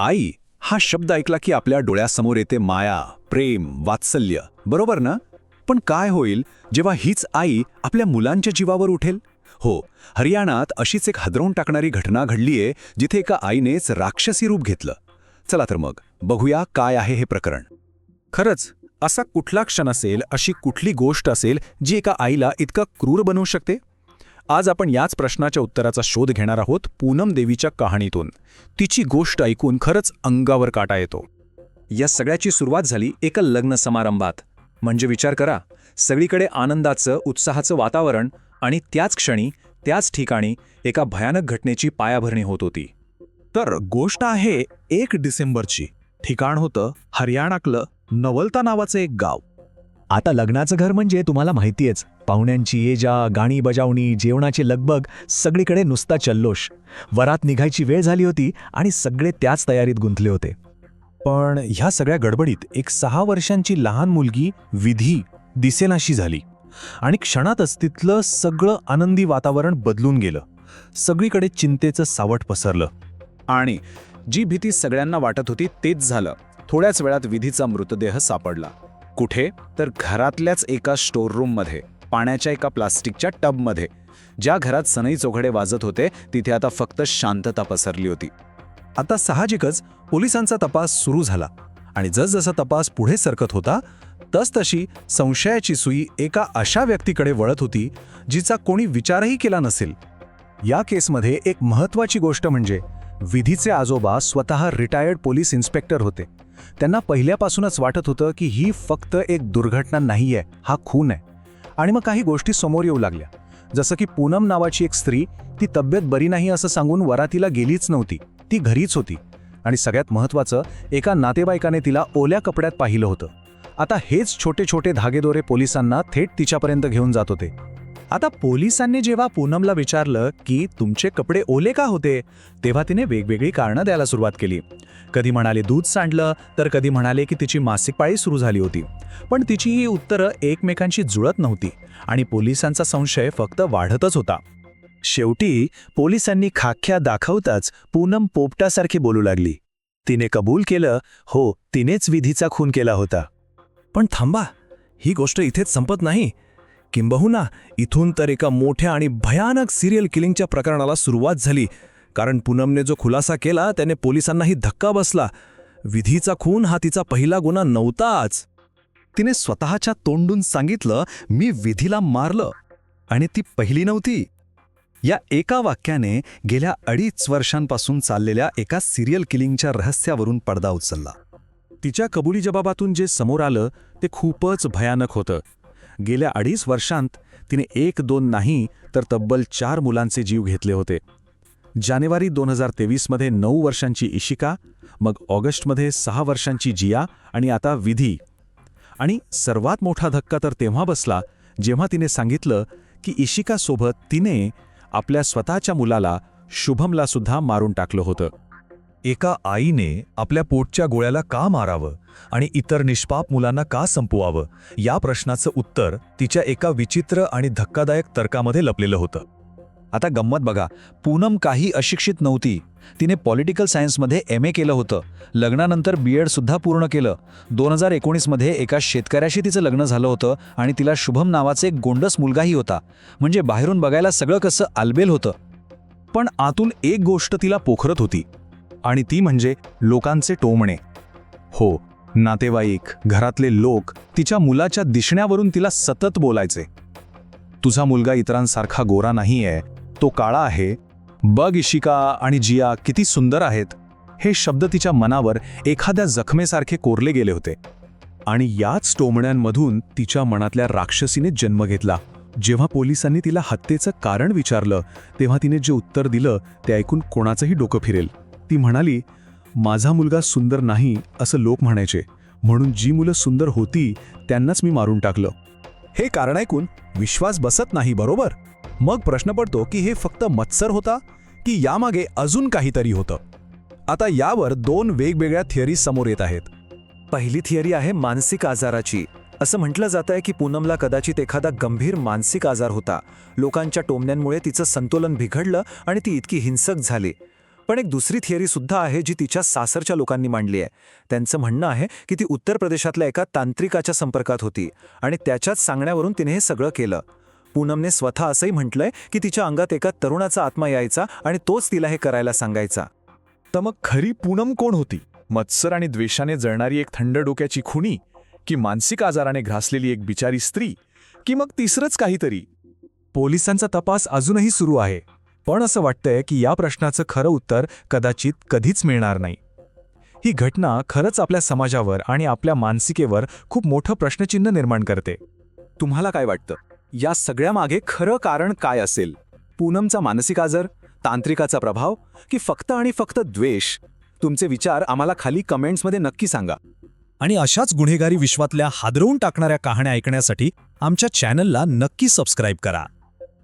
आई हा शब्द ऐकला की आपल्या डोळ्यासमोर येते माया प्रेम वात्सल्य. बरोबर ना? पण काय होईल जेव्हा हीच आई आपल्या मुलांच्या जीवावर उठेल? हो हरियाणात अशीच एक हदरवून टाकणारी घटना घडलीये जिथे एका आईनेच राक्षसी रूप घेतलं. चला तर मग बघूया काय आहे हे प्रकरण. खरंच असा कुठला क्षण असेल अशी कुठली गोष्ट असेल जी एका आईला इतका क्रूर बनवू शकते? आज आपण याच प्रश्नाच्या उत्तराचा शोध घेणार आहोत पूनम देवीच्या कहाणीतून. तिची गोष्ट ऐकून खरंच अंगावर काटा येतो. या सगळ्याची सुरुवात झाली एका लग्न समारंभात. म्हणजे विचार करा सगळीकडे आनंदाचं उत्साहाचं वातावरण आणि त्याच क्षणी त्याच ठिकाणी एका भयानक घटनेची पायाभरणी होत होती. तर गोष्ट आहे एक डिसेंबरची. ठिकाण होतं हरियाणातलं नवलता नावाचं एक गाव. आता लग्नाचं घर म्हणजे तुम्हाला माहितीयच. पाहुण्यांची ये जा गाणी बजावणी जेवणाची लगबग सगळीकडे नुसता चल्लोष. वरात निघायची वेळ झाली होती आणि सगळे त्याच तयारीत गुंतले होते. पण ह्या सगळ्या गडबडीत एक सहा वर्षांची लहान मुलगी विधी दिसेनाशी झाली. आणि क्षणातच तिथलं सगळं आनंदी वातावरण बदलून गेलं. सगळीकडे चिंतेचं सावट पसरलं. आणि जी भीती सगळ्यांना वाटत होती तेच झालं. थोड्याच वेळात विधीचा मृतदेह सापडला. कुठे? तर घरातल्याच एका स्टोर रूममध्ये पाण्याच्या एका प्लास्टिकच्या टबमध्ये ज्या घरात सनई चोघडे वाजत होते तिथे आता फक्त शांतता पसरली होती. आता साहजिकच पोलिसांचा तपास सुरू झाला आणि जसजसा तपास पुढे सरकत होता तसतशी संशयाची सुई एका अशा व्यक्तीकडे वळत होती जिचा कोणी विचारही केला नसेल. या केसमध्ये एक महत्त्वाची गोष्ट म्हणजे विधीचे आजोबा स्वतः रिटायर्ड पोलीस इन्स्पेक्टर होते. त्यांना पहिल्यापासूनच वाटत होतं की ही फक्त एक दुर्घटना नाही आहे हा खून आहे. आणि मग काही गोष्टी समोर येऊ लागल्या. जसं की पूनम नावाची एक स्त्री ती तब्येत बरी नाही असं सांगून वरातीला गेलीच नव्हती. ती घरीच होती. आणि सगळ्यात महत्त्वाचं एका नातेवाईकाने तिला ओल्या कपड्यात पाहिलं होतं. आता हेच छोटे छोटे धागेदोरे पोलिसांना थेट तिच्यापर्यंत घेऊन जात होते. आता पोलिसांनी जेव्हा पूनमला विचारलं की तुमचे कपडे ओले का होते तेव्हा तिने वेगवेगळी कारणं द्यायला सुरुवात केली. कधी म्हणाले दूध सांडलं तर कधी म्हणाले की तिची मासिक पाळी सुरू झाली होती. पण तिची ही उत्तरं एकमेकांशी जुळत नव्हती आणि पोलिसांचा संशय फक्त वाढतच होता. शेवटी पोलिसांनी खाख्या दाखवताच पूनम पोपटासारखी बोलू लागली. तिने कबूल केलं हो तिनेच विधीचा खून केला होता. पण थांबा ही गोष्ट इथेच संपत नाही. किंबहुना इथून तर एका मोठ्या आणि भयानक सिरियल किलिंगच्या प्रकरणाला सुरुवात झाली. कारण पूनमने जो खुलासा केला त्याने पोलिसांनाही धक्का बसला. विधीचा खून हा तिचा पहिला गुन्हा नव्हताच. तिने स्वतःच्या तोंडून सांगितलं मी विधीला मारलं आणि ती पहिली नव्हती. या एका वाक्याने गेल्या अडीच वर्षांपासून चाललेल्या एका सिरियल किलिंगच्या रहस्यावरून पडदा उचलला. तिच्या कबुली जबाबातून जे समोर आलं ते खूपच भयानक होतं. गेल्या अडीच वर्षांत तिने एक दोन नाही तर तब्बल चार मुलांचे जीव घेतले होते. जानेवारी दोन हजार तेवीसमध्ये नऊ वर्षांची इशिका मग ऑगस्टमध्ये सहा वर्षांची जिया आणि आता विधी. आणि सर्वात मोठा धक्का तर तेव्हा बसला जेव्हा तिने सांगितलं की इशिकासोबत तिने आपल्या स्वतःच्या मुलाला शुभमला सुद्धा मारून टाकलं होतं. एका आईने आपल्या पोटच्या गोळ्याला का मारावं आणि इतर निष्पाप मुलांना का संपवावं या प्रश्नाचं उत्तर तिच्या एका विचित्र आणि धक्कादायक तर्कामध्ये लपलेलं होतं. आता गंमत बघा पूनम काही अशिक्षित नव्हती. तिने पॉलिटिकल सायन्समध्ये एम ए केलं होतं. लग्नानंतर बी एडसुद्धा पूर्ण केलं. दोन हजार एकोणीसमध्ये एका शेतकऱ्याशी तिचं लग्न झालं होतं आणि तिला शुभम नावाचे एक गोंडस मुलगाही होता. म्हणजे बाहेरून बघायला सगळं कसं आलबेल होतं. पण आतून एक गोष्ट तिला पोखरत होती. आणि ती म्हणजे लोकांचे टोमणे. हो नातेवाईक घरातले लोक तिच्या मुलाच्या दिसण्यावरून तिला सतत बोलायचे. तुझा मुलगा इतरांसारखा गोरा नाहीये तो काळा आहे. बग इशिका आणि जिया किती सुंदर आहेत. हे शब्द तिच्या मनावर एखाद्या जखमेसारखे कोरले गेले होते. आणि याच टोमण्यांमधून तिच्या मनातल्या राक्षसीने जन्म घेतला. जेव्हा पोलिसांनी तिला हत्येचं कारण विचारलं तेव्हा तिने जे उत्तर दिलं ते ऐकून कोणाचंही डोकं फिरेल. ती म्हणाली माझा मुलगा सुंदर नाही असं लोक म्हणायचे. म्हणून जी मुलं सुंदर होती त्यांनाच मी मारून टाकलं. हे कारण ऐकून विश्वास बसत नाही बरोबर? मग प्रश्न पडतो की हे फक्त मत्सर होता की यामागे अजून काहीतरी होतं? आता यावर दोन वेगवेगळ्या थिअरी समोर येत आहेत. पहिली थिअरी आहे मानसिक आजाराची. असं म्हटलं जात आहे की पूनमला कदाचित एखादा गंभीर मानसिक आजार होता. लोकांच्या टोमण्यांमुळे तिचं संतुलन बिघडलं आणि ती इतकी हिंसक झाली. पण एक दुसरी थिअरी सुद्धा आहे जी तिच्या सासरच्या लोकांनी मांडली आहे. त्यांचं म्हणणं आहे की ती उत्तर प्रदेशातल्या एका तांत्रिकाच्या संपर्कात होती आणि त्याच्याच सांगण्यावरून तिने हे सगळं केलं. पूनमने स्वतः असंही म्हटलंय की तिच्या अंगात एका तरुणाचा आत्मा यायचा आणि तोच तिला हे करायला सांगायचा. तर मग खरी पूनम कोण होती? मत्सर आणि द्वेषाने जळणारी एक थंड डोक्याची खुनी की मानसिक आजाराने घासलेली एक बिचारी स्त्री की मग तिसरंच काहीतरी? पोलिसांचा तपास अजूनही सुरू आहे. पण असं वाटतंय की या प्रश्नाचं खरं उत्तर कदाचित कधीच मिळणार नाही. ही घटना खरंच आपल्या समाजावर आणि आपल्या मानसिकेवर खूप मोठं प्रश्नचिन्ह निर्माण करते. तुम्हाला काय वाटतं? या सगळ्यामागे खरं कारण काय असेल? पूनमचा मानसिक आजार? तांत्रिकाचा प्रभाव? की फक्त आणि फक्त द्वेष? तुमचे विचार आम्हाला खाली कमेंट्समध्ये नक्की सांगा. आणि अशाच गुन्हेगारी विश्वातल्या हादरवून टाकणाऱ्या कहाण्या ऐकण्यासाठी आमच्या चॅनलला नक्की सबस्क्राईब करा.